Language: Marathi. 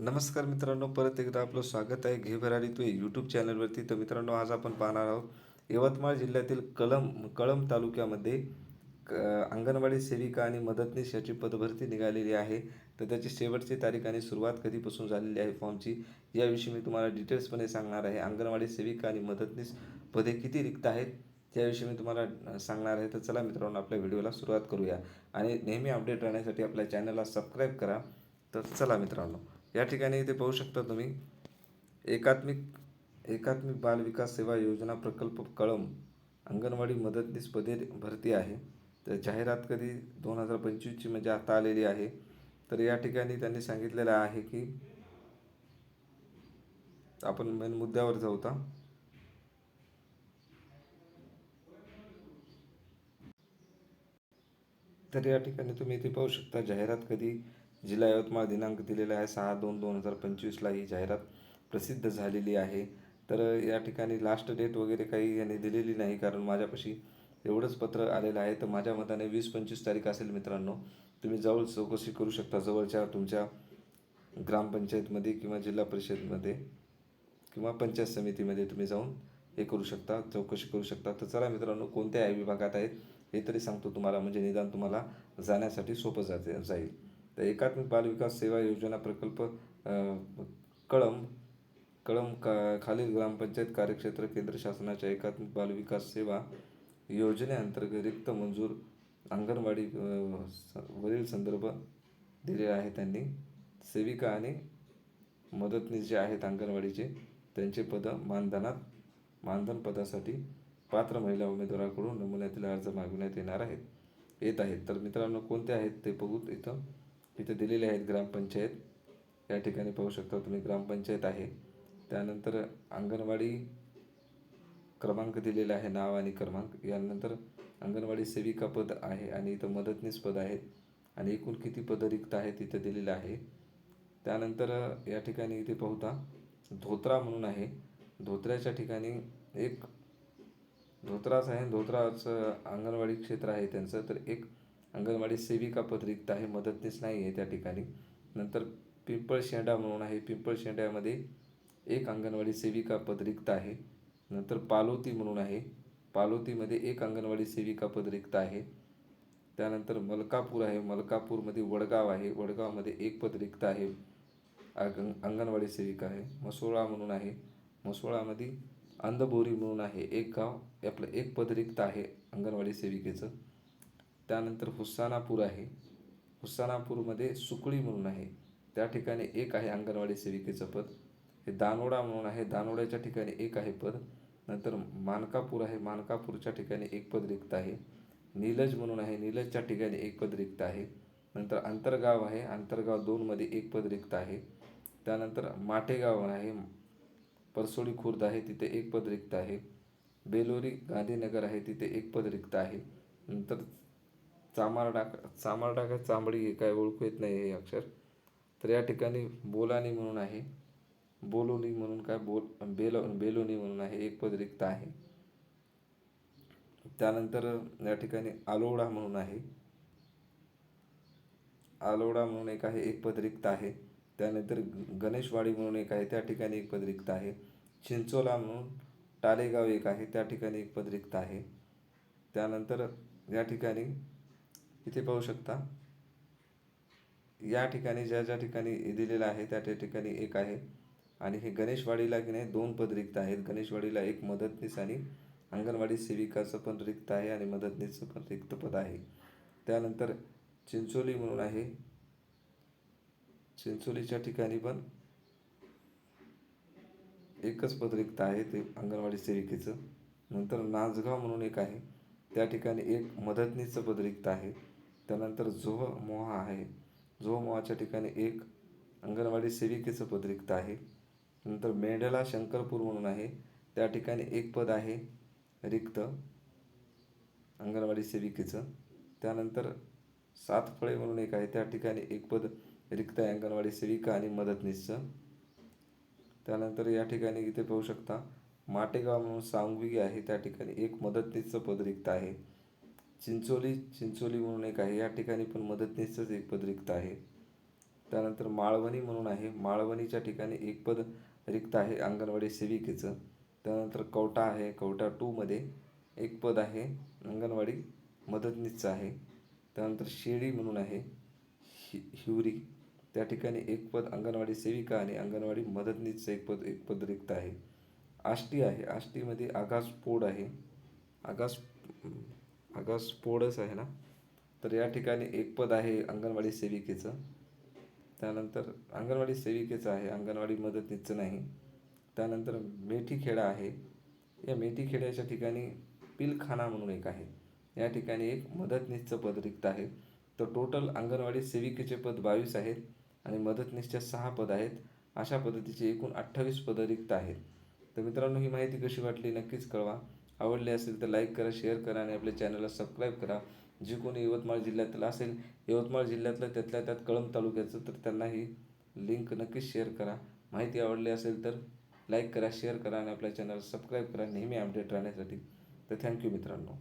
नमस्कार मित्रांनो परत एकदा आपलं स्वागत आहे घे भरारी तू यूट्यूब चॅनलवरती तर मित्रांनो आज आपण पाहणार आहोत यवतमाळ जिल्ह्यातील कलम कळंब तालुक्यामध्ये क अंगणवाडी सेविका आणि मदतनीस याची पदभरती निघालेली आहे. तर त्याची शेवटची तारीख आणि सुरुवात कधीपासून झालेली आहे फॉर्मची याविषयी मी तुम्हाला डिटेल्सपणे सांगणार आहे. अंगणवाडी सेविका आणि मदतनीस पदे किती रिक्त आहेत त्याविषयी मी तुम्हाला सांगणार आहे. तर चला मित्रांनो आपल्या व्हिडिओला सुरुवात करूया. आणि नेहमी अपडेट राहण्यासाठी आपल्या चॅनलला सबस्क्राईब करा. तर चला मित्रांनो या ठिकाणी इथे पाहू शकता तुम्ही एकात्मिक एकात्मिक बाल विकास सेवा योजना प्रकल्प कळम अंगणवाडी मदतनीस पदे भरती आहे. तर जाहिरात कधी दोन हजार पंचवीसची म्हणजे आता आलेली आहे. तर या ठिकाणी त्यांनी सांगितलेलं आहे की आपण मेन मुद्द्यावर जाऊ आता. तर या ठिकाणी तुम्ही इथे पाहू शकता जाहिरात कधी जिल्हा यवतमाळ दिनांक दिलेला आहे सहा दोन दोन हजार पंचवीसला ही जाहिरात प्रसिद्ध झालेली आहे. तर या ठिकाणी लास्ट डेट वगैरे काही यांनी दिलेली नाही कारण माझ्यापाशी एवढंच पत्र आलेलं आहे. तर माझ्या मताने वीस पंचवीस तारीख असेल मित्रांनो तुम्ही जवळ चौकशी करू शकता. जवळच्या तुमच्या ग्रामपंचायतमध्ये किंवा जिल्हा परिषदमध्ये किंवा पंचायत समितीमध्ये तुम्ही जाऊन हे करू शकता चौकशी करू शकता. तर चला मित्रांनो कोणत्या विभागात आहेत हे तरी सांगतो तुम्हाला. म्हणजे निदान तुम्हाला जाण्यासाठी सोपं जाते जाईल. तर एकात्मिक बालविकास सेवा योजना प्रकल्प कळम कळंब कळंब का खालील ग्रामपंचायत कार्यक्षेत्र केंद्र शासनाच्या एकात्मिक बालविकास सेवा योजनेअंतर्गत रिक्त मंजूर अंगणवाडी स- वरील संदर्भ दिले आहे त्यांनी. सेविका आणि मदतनीस जे आहेत अंगणवाडीचे त्यांचे पदं मानधनात मानधन पदासाठी पात्र महिला उमेदवाराकडून नमुन्यातील अर्ज मागविण्यात येणार आहेत येत आहेत. तर मित्रांनो कोणते आहेत ते बघूत इथं. इथं दिलेले आहेत ग्रामपंचायत. या ठिकाणी पाहू शकता तुम्ही ग्रामपंचायत आहे. त्यानंतर अंगणवाडी क्रमांक दिलेला आहे नाव आणि क्रमांक. यानंतर अंगणवाडी सेविका पद आहे आणि इथं मदतनीस पद आहेत आणि एकूण किती पद रिक्त आहेत इथं दिलेलं आहे. त्यानंतर या ठिकाणी इथे पाहता धोत्रा म्हणून आहे. धोत्र्याच्या ठिकाणी एक धोत्राच आहे धोत्राचं अंगणवाडी क्षेत्र आहे त्यांचं. तर एक अंगणवाडी सेविका पद रिक्त आहे मदतनीस नाही आहे त्या ठिकाणी. नंतर पिंपळ शेंडा म्हणून आहे. पिंपळ शेंड्यामध्ये एक अंगणवाडी सेविका पद रिक्त आहे. नंतर पालोती म्हणून आहे. पालोतीमध्ये एक अंगणवाडी सेविका पद रिक्त आहे. त्यानंतर मलकापूर आहे. मलकापूरमध्ये वडगाव आहे. वडगावमध्ये एक पद रिक्त आहे. अंग अंगणवाडी सेविका आहे. मसोळा म्हणून आहे. मसोळामध्ये अंधबोरी म्हणून आहे. एक गाव आपलं एक पद रिक्त आहे अंगणवाडी सेविकेचं. त्यानंतर हुस्सानापूर आहे. हुस्सानापूरमध्ये सुकळी म्हणून आहे. त्या ठिकाणी एक आहे अंगणवाडी सेविकेचं पद. हे दानोडा म्हणून आहे. दानोड्याच्या ठिकाणी एक आहे पद. नंतर मानकापूर आहे. मानकापूरच्या ठिकाणी एक पद रिक्त आहे. नीलज म्हणून आहे. नीलजच्या ठिकाणी एक पद रिक्त आहे. नंतर अंतरगाव आहे. अंतरगाव दोनमध्ये एक पद रिक्त आहे. त्यानंतर माटेगाव आहे. परसोडी खुर्द आहे. तिथे एक पद रिक्त आहे. बेलोरी गांधीनगर आहे. तिथे एक पद रिक्त आहे. नंतर चामारडा चामारडा काय चांबडी हे काय ओळखू येत नाही हे अक्षर. तर या ठिकाणी बोलानी म्हणून आहे. बोलोनी म्हणून काय? बोल बेलो बेलोनी म्हणून आहे. एक पद रिक्त आहे. त्यानंतर या ठिकाणी आलोडा म्हणून आहे. आलोडा म्हणून एक आहे एक पद रिक्त आहे. त्यानंतर गणेशवाडी म्हणून एक आहे त्या ठिकाणी एक पद रिक्त आहे. चिंचोला म्हणून टालेगाव एक आहे त्या ठिकाणी एक पद रिक्त आहे. त्यानंतर या ठिकाणी इथे पाहू शकता. या ठिकाणी ज्या ज्या ठिकाणी दिलेलं आहे त्या त्या ठिकाणी एक आहे. आणि हे गणेशवाडीला की नाही दोन पद रिक्त आहेत. गणेशवाडीला एक मदतनीस आणि अंगणवाडी सेविकाचं पण रिक्त आहे आणि मदतनीसचं पण रिक्त पद आहे. त्यानंतर चिंचोली म्हणून आहे. चिंचोलीच्या ठिकाणी पण एकच पद रिक्त आहे ते अंगणवाडी सेविकेचं. नंतर नाचगाव म्हणून एक आहे. त्या ठिकाणी एक मदतनीसचं पद रिक्त आहे. त्यानंतर जोह मोहा आहे. जोह मोहाच्या ठिकाणी एक अंगणवाडी सेविकेचं पद रिक्त आहे. नंतर मेंढला शंकरपूर म्हणून आहे. त्या ठिकाणी एक पद आहे रिक्त अंगणवाडी सेविकेचं. त्यानंतर सातफळे म्हणून एक आहे. त्या ठिकाणी एक पद रिक्त आहे अंगणवाडी सेविका आणि मदतनीसचं. त्यानंतर या ठिकाणी इथे पाहू शकता माटेगाव म्हणून सांगवी आहे. त्या ठिकाणी एक मदतनीसचं पद रिक्त आहे. चिंचोली चिंचोली म्हणून एक आहे. या ठिकाणी पण मदतनीसचंच एक पद रिक्त आहे. त्यानंतर माळवणी म्हणून आहे. माळवणीच्या ठिकाणी एक पद रिक्त आहे. अंगणवाडी सेविकेचं. त्यानंतर कवटा आहे. कवटा टूमध्ये एक पद आहे. अंगणवाडी मदतनीसचं आहे. त्यानंतर शेळी म्हणून आहे. हि हिवरी. त्या ठिकाणी एक पद अंगणवाडी सेविका आणि अंगणवाडी मदतनीसचं एक पद एक पद रिक्त आहे. आष्टी आहे. आष्टीमध्ये आगास पोड आहे. आगास आगास आहे ना? तर या ठिकाणी एक पद आहे अंगणवाडी सेविकेचं. त्यानंतर अंगणवाडी सेविकेचं आहे अंगणवाडी मदतनीसचं नाही. त्यानंतर मेठीखेडा आहे. या मेठीखेड्याच्या ठिकाणी पिलखाना म्हणून एक आहे. या ठिकाणी एक मदतनीसचं पद रिक्त आहे. तर टोटल अंगणवाडी सेविकेचे पद बावीस आहेत आणि मदतनीसच्या सहा पद आहेत. अशा पद्धतीचे एकूण अठ्ठावीस पदं रिक्त आहेत. तर मित्रांनो ही माहिती कशी वाटली नक्कीच कळवा. आवडली असेल तर लाईक करा शेअर करा आणि आपल्या चॅनलला सबस्क्राईब करा. जे कोणी यवतमाळ जिल्ह्यातलं असेल यवतमाळ जिल्ह्यातलं त्यातल्या त्यात कळंब तालुक्याचं तर त्यांना ही लिंक नक्कीच शेअर करा. माहिती आवडली असेल तर लाईक करा शेअर करा आणि आपल्या चॅनल सबस्क्राईब करा. नेहमी अपडेट राहण्यासाठी. तर थँक्यू मित्रांनो.